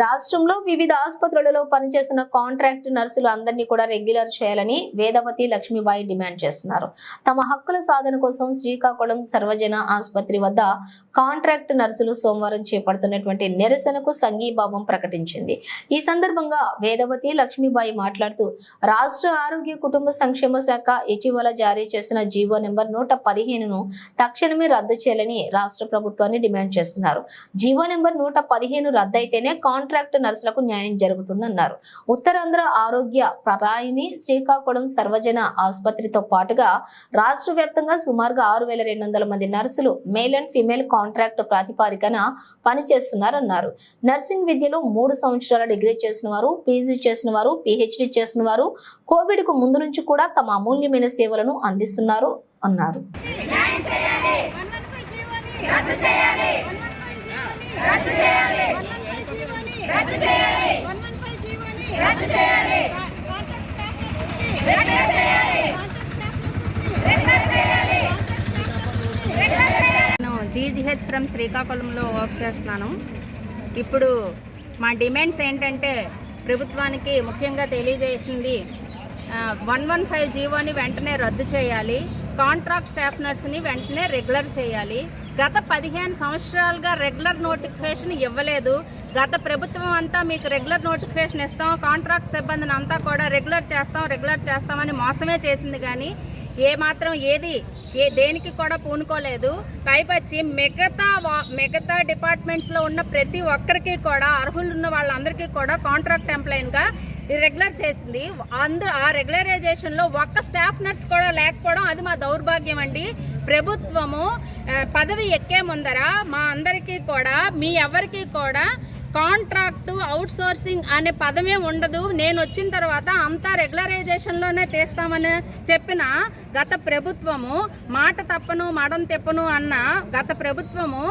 రాష్ట్రంలో వివిధ ఆసుపత్రులలో పనిచేసిన కాంట్రాక్ట్ నర్సులు అందరినీ కూడా రెగ్యులర్ చేయాలని వేదవతి లక్ష్మీబాయి డిమాండ్ చేస్తున్నారు. తమ హక్కుల సాధన కోసం శ్రీకాకుళం సర్వజన ఆసుపత్రి వద్ద కాంట్రాక్ట్ నర్సులు సోమవారం చేపడుతున్నటువంటి నిరసనకు సంఘీభావం ప్రకటించింది. ఈ సందర్భంగా వేదవతి లక్ష్మీబాయి మాట్లాడుతూ రాష్ట్ర ఆరోగ్య కుటుంబ సంక్షేమ శాఖ ఇటీవల జారీ చేసిన జీవో నెంబర్ నూట పదిహేనును తక్షణమే రద్దు చేయాలని రాష్ట్ర ప్రభుత్వాన్ని డిమాండ్ చేస్తున్నారు. జీవో నెంబర్ నూట పదిహేను రద్దయితేనే కాంట్రాక్ట్ నర్సులకు న్యాయం జరుగుతుందన్నారు. ఉత్తరాంధ్ర ఆరోగ్య ప్రదాయిని శ్రీకాకుళం సర్వజన ఆసుపత్రితో పాటుగా రాష్ట్ర వ్యాప్తంగా సుమారుగా ఆరు వేల రెండు వందల మంది నర్సులు మేల్ అండ్ ఫిమేల్ కాంట్రాక్ట్ ప్రాతిపాదికన పనిచేస్తున్నారన్నారు. నర్సింగ్ విద్యలో మూడు సంవత్సరాల డిగ్రీ చేసిన వారు పీజీ చేసిన వారు పిహెచ్డి చేసిన వారు కోవిడ్కు ముందు నుంచి కూడా తమ అమూల్యమైన సేవలను అందిస్తున్నారు అన్నారు. రద్దు చేయాలి. రద్దు చేయాలి. రద్దు చేయాలి. రద్దు చేయాలి. నేను జీజీహెచ్ ఫ్రమ్ శ్రీకాకుళంలో వర్క్ చేస్తున్నాను. ఇప్పుడు మా డిమాండ్స్ ఏంటంటే ప్రభుత్వానికి ముఖ్యంగా తెలియజేసింది వన్ వన్ ఫైవ్ జీవోని వెంటనే రద్దు చేయాలి. కాంట్రాక్ట్ స్టాఫ్ నర్స్ని వెంటనే రెగ్యులర్ చేయాలి. గత పదిహేను సంవత్సరాలుగా రెగ్యులర్ నోటిఫికేషన్ ఇవ్వలేదు. గత ప్రభుత్వం అంతా మీకు రెగ్యులర్ నోటిఫికేషన్ ఇస్తాం. కాంట్రాక్ట్ సిబ్బందిని అంతా కూడా రెగ్యులర్ చేస్తాం రెగ్యులర్ చేస్తామని మోసమే చేసింది కానీ ఏ మాత్రం ఏది ఏ దేనికి కూడా పూనుకోలేదు. పైపచ్చి మిగతా వా- మిగతా డిపార్ట్మెంట్స్లో ఉన్న ప్రతి ఒక్కరికి కూడా అర్హులు ఉన్న వాళ్ళందరికీ కూడా కాంట్రాక్ట్ ఎంప్లాయన్గా రెగ్యులర్ చేసింది. అందు ఆ రెగ్యులరైజేషన్లో ఒక్క స్టాఫ్ నర్స్ కూడా లేకపోవడం అది మా దౌర్భాగ్యం అండి. ప్రభుత్వము పదవి ఎక్కే ముందర మా అందరికీ కూడా మీ ఎవరికి కూడా కాంట్రాక్టు అవుట్ సోర్సింగ్ అనే పదమే ఉండదు. నేను వచ్చిన తర్వాత అంతా రెగ్యులరైజేషన్లోనే తీస్తామని చెప్పిన గత ప్రభుత్వము మాట తప్పను మడం తెప్పను అన్న గత ప్రభుత్వము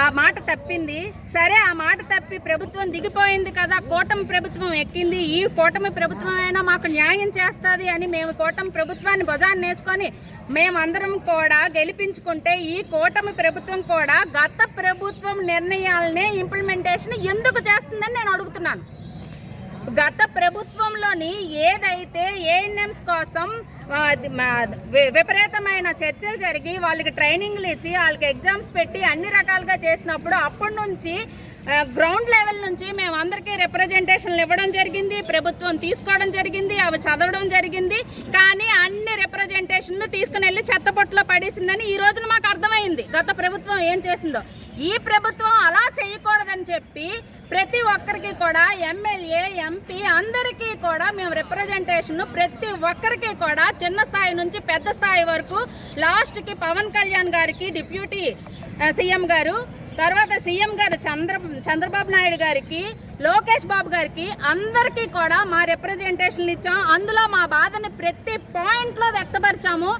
ఆ మాట తప్పింది. సరే ఆ మాట తప్పి ప్రభుత్వం దిగిపోయింది కదా కూటమి ప్రభుత్వం ఎక్కింది. ఈ కూటమి ప్రభుత్వం అయినా మాకు న్యాయం చేస్తుంది అని మేము కూటమి ప్రభుత్వాన్ని భుజాన్ని వేసుకొని మేమందరం కూడా గెలిపించుకుంటే ఈ కూటమి ప్రభుత్వం కూడా గత ప్రభుత్వం నిర్ణయాలనే ఇంప్లిమెంటేషన్ ఎందుకు చేస్తుందని నేను అడుగుతున్నాను. గత ప్రభుత్వంలోని ఏదైతే ఏఎన్ఎంస్ కోసం విపరీతమైన చర్చలు జరిగి వాళ్ళకి ట్రైనింగ్లు ఇచ్చి వాళ్ళకి ఎగ్జామ్స్ పెట్టి అన్ని రకాలుగా చేసినప్పుడు అప్పటి నుంచి గ్రౌండ్ లెవెల్ నుంచి మేము అందరికీ రిప్రజెంటేషన్లు ఇవ్వడం జరిగింది ప్రభుత్వం తీసుకోవడం జరిగింది అవి చదవడం జరిగింది. కానీ అన్ని రిప్రజెంటేషన్లు తీసుకుని వెళ్ళి చెత్తపొట్టులో పడేసిందని ఈ రోజున మాకు అర్థమైంది. గత ప్రభుత్వం ఏం చేసిందో. ఈ ప్రభుత్వం అలా చేయకూడదని చెప్పి ప్రతి ఒక్కరికి కూడా ఎమ్మెల్యే ఎంపీ అందరికీ కూడా మేము రిప్రజెంటేషన్ ప్రతి ఒక్కరికి కూడా చిన్న స్థాయి నుంచి పెద్ద స్థాయి వరకు లాస్ట్కి పవన్ కళ్యాణ్ గారికి డిప్యూటీ సీఎం గారు తర్వాత సీఎం గారు చంద్ర చంద్రబాబు నాయుడు గారికి లోకేష్ బాబు గారికి అందరికీ కూడా మా రిప్రజెంటేషన్లు ఇచ్చాం. అందులో మా బాధని ప్రతి పాయింట్లో వ్యక్తపరిచాము.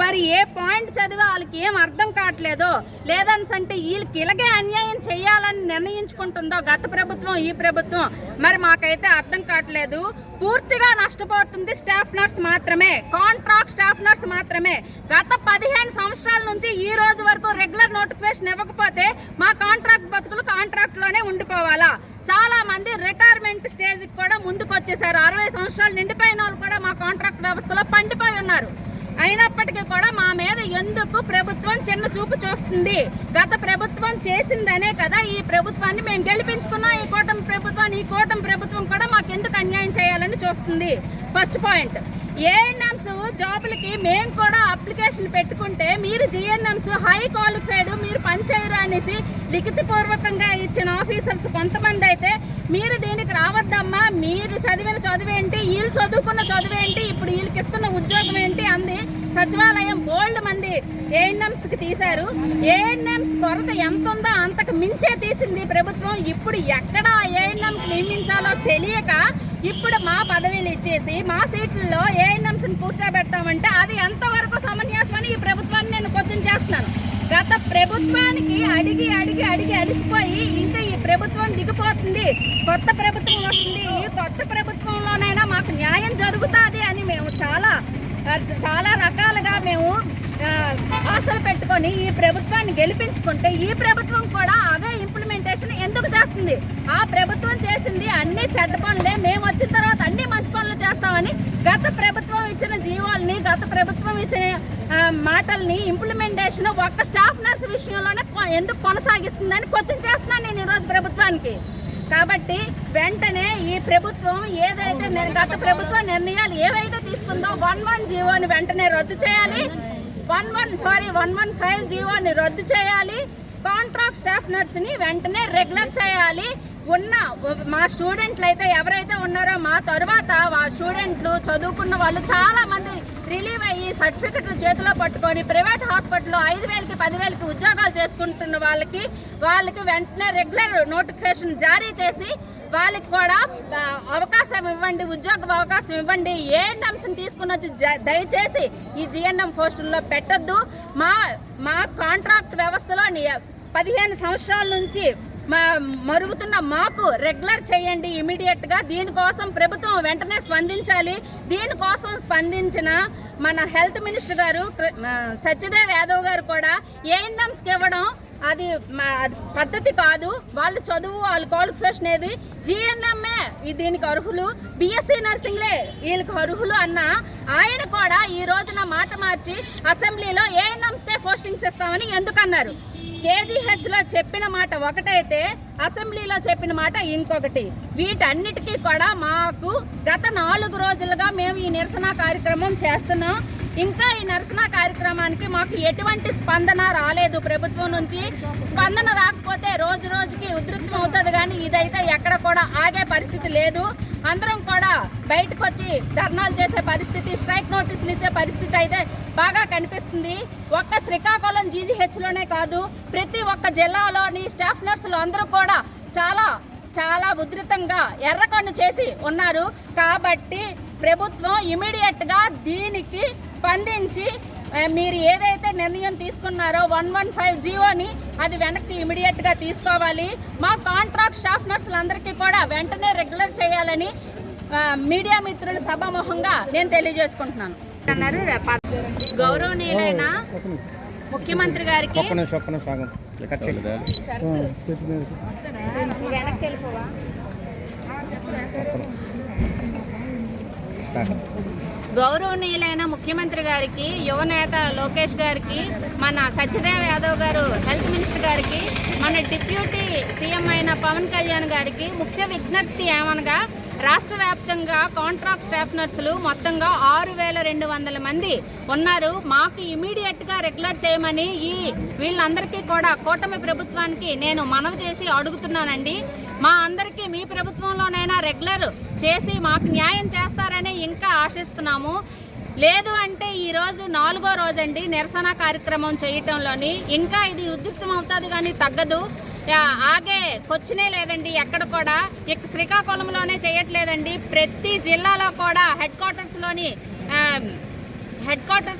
మరి ఏ పాయింట్ చదివి వాళ్ళకి ఏం అర్థం కావట్లేదో లేదని అంటే వీళ్ళకి ఇలాగే అన్యాయం చేయాలని నిర్ణయించుకుంటుందో గత ప్రభుత్వం ఈ ప్రభుత్వం మరి మాకైతే అర్థం కావట్లేదు. పూర్తిగా నష్టపోతుంది స్టాఫ్ నర్స్ మాత్రమే కాంట్రాక్ట్ స్టాఫ్ నర్స్ మాత్రమే. గత పదిహేను సంవత్సరాల నుంచి ఈ రోజు వరకు రెగ్యులర్ నోటిఫికేషన్ ఇవ్వకపోతే మా కాంట్రాక్ట్ బతుకులు కాంట్రాక్ట్లోనే ఉండిపోవాలా? చాలా మంది రిటైర్మెంట్ స్టేజ్కి కూడా ముందుకు వచ్చేసారు అరవై సంవత్సరాలు నిండిపోయిన వాళ్ళు కూడా మా కాంట్రాక్ట్ వ్యవస్థలో పండిపోయి ఉన్నారు. అయినప్పటికీ కూడా మా మీద ఎందుకు ప్రభుత్వం చిన్న చూపు చూస్తుంది? గత ప్రభుత్వం చేసిందనే కదా ఈ ప్రభుత్వాన్ని మేము గెలిపించుకున్నాం. ఈ కూటమి ప్రభుత్వాన్ని ఈ కూటమి ప్రభుత్వం కూడా మాకు ఎందుకు అన్యాయం చేయాలని చూస్తుంది? ఫస్ట్ పాయింట్ ఏఎన్ఎంస్ జాబులకి మేము కూడా అప్లికేషన్ పెట్టుకుంటే మీరు జిఎన్ఎంస్ హై క్వాలిఫైడ్ మీరు పనిచేయరు అనేసి లిఖితపూర్వకంగా ఇచ్చిన ఆఫీసర్స్ కొంతమంది అయితే మీరు దీనికి రావద్దమ్మా మీరు చదివిన చదువేంటి వీళ్ళు చదువుకున్న చదువేంటి ఇప్పుడు వీళ్ళకి ఇస్తున్న ఉద్యోగం ఏంటి అంది సచివాలయం బోల్డ్ మంది ఏఎన్ఎంస్కి తీశారు. ఏఎన్ఎంస్ కొరత ఎంత ఉందో అంతకు మించే తీసింది ప్రభుత్వం. ఇప్పుడు ఎక్కడ ఏఎన్ఎంస్ నియమించాలో తెలియక ఇప్పుడు మా పదవీలు ఇచ్చేసి మా సీట్లలో ఏఎన్ఎంస్ని కూర్చోబెడతామంటే అది ఎంతవరకు సమన్యాసం అని ఈ ప్రభుత్వాన్ని నేను క్వశ్చన్ చేస్తున్నాను. ప్రభుత్వానికి అడిగి అడిగి అడిగి అలిసిపోయి ఇంకా ఈ ప్రభుత్వం దిగిపోతుంది. కొత్త ప్రభుత్వం వస్తుంది. ఈ కొత్త ప్రభుత్వంలోనైనా మాకు న్యాయం జరుగుతుంది అని మేము చాలా చాలా రకాలుగా మేము ఆశలు పెట్టుకొని ఈ ప్రభుత్వాన్ని గెలిపించుకుంటే ఈ ప్రభుత్వం కూడా అవే ఎందుకు చేస్తుంది. ఆ ప్రభుత్వం చేసింది అన్ని చెడ్డ పనులే. మేము వచ్చిన తర్వాత అన్ని మంచి పనులు చేస్తామని గత ప్రభుత్వం ఇచ్చిన జీవాలని గత ప్రభుత్వం ఇచ్చిన మాటల్ని ఇంప్లిమెంటేషన్ ఒక్క స్టాఫ్ నర్స్ విషయంలోనే కొ- ఎందుకు కొనసాగిస్తుందని క్వశ్చన్ చేస్తున్నాను నేను ఈరోజు ప్రభుత్వానికి. కాబట్టి వెంటనే ఈ ప్రభుత్వం ఏదైతే గత ప్రభుత్వ నిర్ణయాలు ఏవైతే తీసుకుందో వన్ వన్ జీవోని వెంటనే రద్దు చేయాలి. One one sorry one one five జీవోని రద్దు చేయాలి. కాంట్రాక్ట్ స్టాఫ్ నర్స్ని వెంటనే రెగ్యులర్ చేయాలి. ఉన్న మా స్టూడెంట్లు అయితే ఎవరైతే ఉన్నారో మా తరువాత మా స్టూడెంట్లు చదువుకున్న వాళ్ళు చాలామంది రిలీవ్ అయ్యి సర్టిఫికెట్లు చేతిలో పట్టుకొని ప్రైవేట్ హాస్పిటల్లో ఐదు వేలకి పదివేలకి ఉద్యోగాలు చేసుకుంటున్న వాళ్ళకి వాళ్ళకి వెంటనే రెగ్యులర్ నోటిఫికేషన్ జారీ చేసి వాళ్ళకి కూడా అవకాశం ఇవ్వండి ఉద్యోగ అవకాశం ఇవ్వండి. ఏ అంశం తీసుకున్నది దయచేసి ఈ జిఎన్ఎం పోస్టుల్లో పెట్టొద్దు. మా మా కాంట్రాక్ట్ వ్యవస్థలో పదిహేను సంవత్సరాల నుంచి మరుగుతున్న మాకు రెగ్యులర్ చేయండి ఇమీడియట్గా దీనికోసం ప్రభుత్వం వెంటనే స్పందించాలి. దీనికోసం స్పందించిన మన హెల్త్ మినిస్టర్ గారు సత్యదేవ్ యాదవ్ గారు కూడా ఏఎన్ఎంస్కి ఇవ్వడం అది అది పద్ధతి కాదు. వాళ్ళు చదువు వాళ్ళ క్వాలిఫికేషన్ ఏది? జిఎన్ఎంఏ దీనికి అర్హులు. బిఎస్సి నర్సింగ్లే వీళ్ళకి అర్హులు అన్న ఆయన కూడా ఈ రోజున మాట మార్చి అసెంబ్లీలో ఏఎన్ఎంస్కే పోస్టింగ్స్ ఇస్తామని ఎందుకన్నారు? కేజీహెచ్లో చెప్పిన మాట ఒకటైతే అసెంబ్లీలో చెప్పిన మాట ఇంకొకటి. వీటన్నిటికీ కూడా మాకు గత నాలుగు రోజులుగా మేము ఈ నిరసన కార్యక్రమం చేస్తున్నాం. ఇంకా ఈ నిరసన కార్యక్రమానికి మాకు ఎటువంటి స్పందన రాలేదు ప్రభుత్వం నుంచి. స్పందన రాకపోతే రోజు రోజుకి ఉధృతం అవుతుంది కానీ ఇదైతే ఎక్కడ కూడా ఆగే పరిస్థితి లేదు. అందరం కూడా బయటకు వచ్చి ధర్నాలు చేసే పరిస్థితి స్ట్రైక్ నోటీసులు ఇచ్చే పరిస్థితి అయితే బాగా కనిపిస్తుంది. ఒక్క శ్రీకాకుళం జీజీహెచ్లోనే కాదు ప్రతి ఒక్క జిల్లాలోని స్టాఫ్ నర్సులు అందరూ కూడా చాలా చాలా ఉధృతంగా ఎర్రకొన్ను చేసి ఉన్నారు. కాబట్టి ప్రభుత్వం ఇమీడియట్గా దీనికి స్పందించి మీరు ఏదైతే నిర్ణయం తీసుకున్నారో వన్ వన్ ఫైవ్ జీవోని అది వెనక్కి ఇమీడియట్గా తీసుకోవాలి. మా కాంట్రాక్ట్ స్టాఫ్ నర్సులందరికీ కూడా వెంటనే రెగ్యులర్ చేయాలని మీడియా మిత్రుల సభాముఖంగా నేను తెలియజేసుకుంటున్నాను. అన్నారు గౌరవనీయులైన ముఖ్యమంత్రి గారికి. వెనక్కి వెళ్ళిపోవా. గౌరవనీయులైన ముఖ్యమంత్రి గారికి యువనేత లోకేష్ గారికి మన సత్యదేవ్ యాదవ్ గారు హెల్త్ మినిస్టర్ గారికి మన డిప్యూటీ సీఎం అయిన పవన్ కళ్యాణ్ గారికి ముఖ్య విజ్ఞప్తి ఏమనగా రాష్ట్ర వ్యాప్తంగా కాంట్రాక్ట్ స్టాఫ్ నర్సులు మొత్తంగా ఆరు వేల రెండు వందల మంది ఉన్నారు. మాకు ఇమీడియట్గా రెగ్యులర్ చేయమని ఈ వీళ్ళందరికీ కూడా కూటమి ప్రభుత్వానికి నేను మనవి చేసి అడుగుతున్నానండి. మా అందరికీ మీ ప్రభుత్వంలోనైనా రెగ్యులర్ చేసి మాకు న్యాయం చేస్తారని ఇంకా ఆశిస్తున్నాము. లేదు అంటే ఈ రోజు నాలుగో రోజండి నిరసన కార్యక్రమం చేయటంలోని ఇంకా ఇది ఉద్రిక్తం అవుతుంది కానీ తగ్గదు ఆగే కొచ్చినే లేదండి ఎక్కడ కూడా. ఇక శ్రీకాకుళంలోనే చేయట్లేదండి. ప్రతి జిల్లాలో కూడా హెడ్ క్వార్టర్స్లోని హెడ్ క్వార్టర్స్